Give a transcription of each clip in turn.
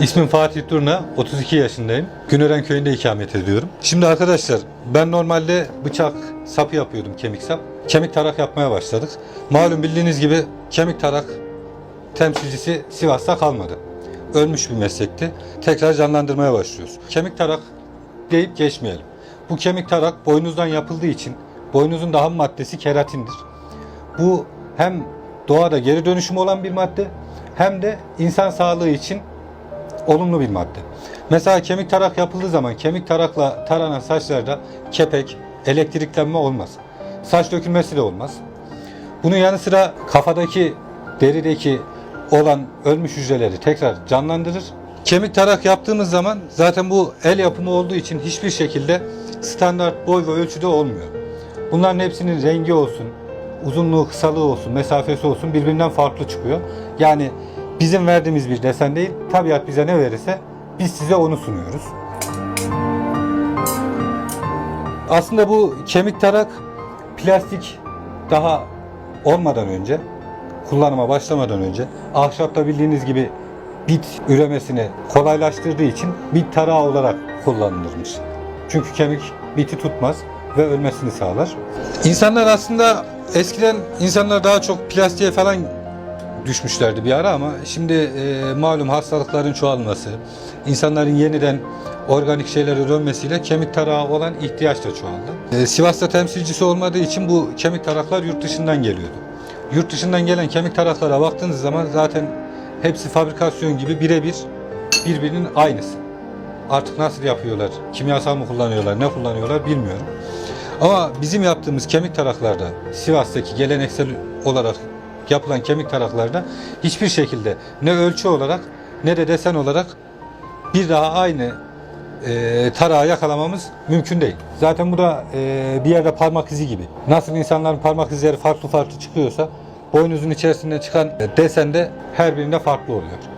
İsmim Fatih Durna, 32 yaşındayım. Günören köyünde ikamet ediyorum. Şimdi arkadaşlar ben normalde bıçak sapı yapıyordum kemik sap. Kemik tarak yapmaya başladık. Malum bildiğiniz gibi kemik tarak temsilcisi Sivas'ta kalmadı. Ölmüş bir meslekti. Tekrar canlandırmaya başlıyoruz. Kemik tarak deyip geçmeyelim. Bu kemik tarak boynuzdan yapıldığı için boynuzun da ham maddesi keratindir. Bu hem doğada geri dönüşüm olan bir madde hem de insan sağlığı için olumlu bir madde. Mesela kemik tarak yapıldığı zaman kemik tarakla taranan saçlarda kepek, elektriklenme olmaz. Saç dökülmesi de olmaz. Bunun yanı sıra kafadaki, derideki olan ölmüş hücreleri tekrar canlandırır. Kemik tarak yaptığımız zaman zaten bu el yapımı olduğu için hiçbir şekilde standart boy ve ölçüde olmuyor. Bunların hepsinin rengi olsun, uzunluğu, kısalığı olsun, mesafesi olsun birbirinden farklı çıkıyor. Yani bizim verdiğimiz bir desen değil, tabiat bize ne verirse biz size onu sunuyoruz. Aslında bu kemik tarak plastik daha olmadan önce, kullanıma başlamadan önce ahşapta bildiğiniz gibi bit üremesini kolaylaştırdığı için bit tarağı olarak kullanılırmış. Çünkü kemik biti tutmaz ve ölmesini sağlar. İnsanlar aslında eskiden insanlar daha çok plastiğe falan düşmüşlerdi bir ara ama şimdi e, malum hastalıkların çoğalması, insanların yeniden organik şeylere dönmesiyle kemik tarağı olan ihtiyaç da çoğaldı. E, Sivas'ta temsilcisi olmadığı için bu kemik taraklar yurt dışından geliyordu. Yurt dışından gelen kemik taraklara baktığınız zaman zaten hepsi fabrikasyon gibi birebir birbirinin aynısı. Artık nasıl yapıyorlar, kimyasal mı kullanıyorlar, ne kullanıyorlar bilmiyorum. Ama bizim yaptığımız kemik taraklarda, Sivas'taki geleneksel olarak yapılan kemik taraklarda hiçbir şekilde ne ölçü olarak ne de desen olarak bir daha aynı e, tarağı yakalamamız mümkün değil. Zaten bu da e, bir yerde parmak izi gibi. Nasıl insanların parmak izleri farklı farklı çıkıyorsa boynuzun içerisinden çıkan desen de her birinde farklı oluyor.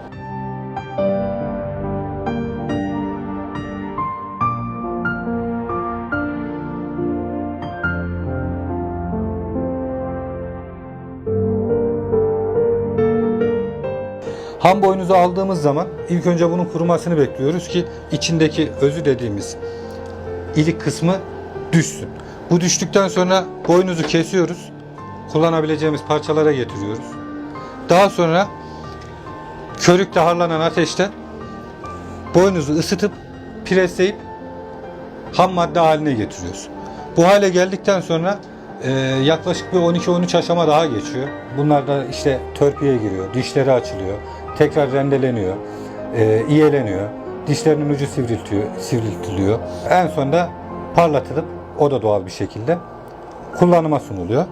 Ham boynuzu aldığımız zaman ilk önce bunun kurumasını bekliyoruz ki içindeki özü dediğimiz ilik kısmı düşsün. Bu düştükten sonra boynuzu kesiyoruz. Kullanabileceğimiz parçalara getiriyoruz. Daha sonra körükle harlanan ateşte boynuzu ısıtıp presleyip ham madde haline getiriyoruz. Bu hale geldikten sonra e, yaklaşık bir 12-13 aşama daha geçiyor. Bunlar da işte törpüye giriyor, dişleri açılıyor, tekrar rendeleniyor, e, iyeleniyor, dişlerinin ucu sivriltiyor, sivriltiliyor. En sonunda parlatılıp o da doğal bir şekilde kullanıma sunuluyor.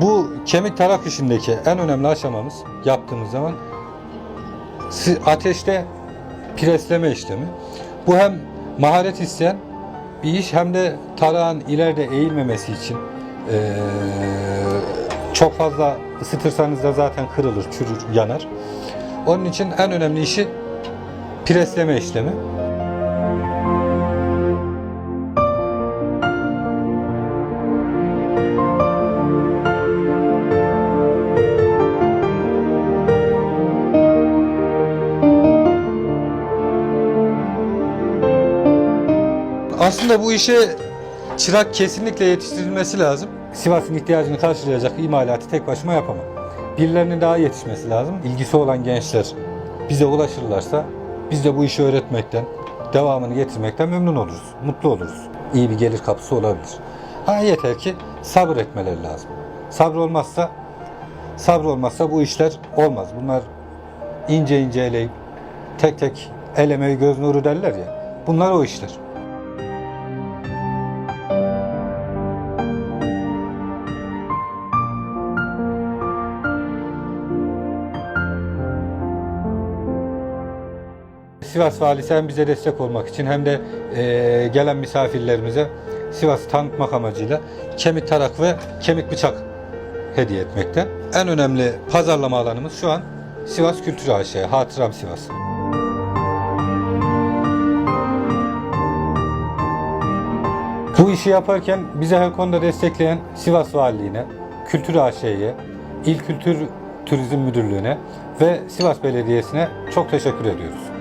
Bu kemik tarak işindeki en önemli aşamamız yaptığımız zaman ateşte presleme işlemi. Bu hem maharet isteyen bir iş hem de tarağın ileride eğilmemesi için eee, çok fazla ısıtırsanız da zaten kırılır, çürür, yanar. Onun için en önemli işi presleme işlemi. Aslında bu işe çırak kesinlikle yetiştirilmesi lazım. Sivas'ın ihtiyacını karşılayacak imalatı tek başıma yapamam. Birilerinin daha yetişmesi lazım. İlgisi olan gençler bize ulaşırlarsa biz de bu işi öğretmekten, devamını getirmekten memnun oluruz, mutlu oluruz. İyi bir gelir kapısı olabilir. Ha yeter ki sabır etmeleri lazım. Sabır olmazsa sabır olmazsa bu işler olmaz. Bunlar ince ince eleyip tek tek el emeği göz nuru derler ya. Bunlar o işler. Sivas Valisi hem bize destek olmak için hem de e, gelen misafirlerimize Sivas'ı tanıtmak amacıyla kemik tarak ve kemik bıçak hediye etmekte. En önemli pazarlama alanımız şu an Sivas Kültür AŞ, Hatıram Sivas. Bu işi yaparken bize her konuda destekleyen Sivas Valiliğine, Kültür AŞ'ye, İl Kültür Turizm Müdürlüğü'ne ve Sivas Belediyesi'ne çok teşekkür ediyoruz.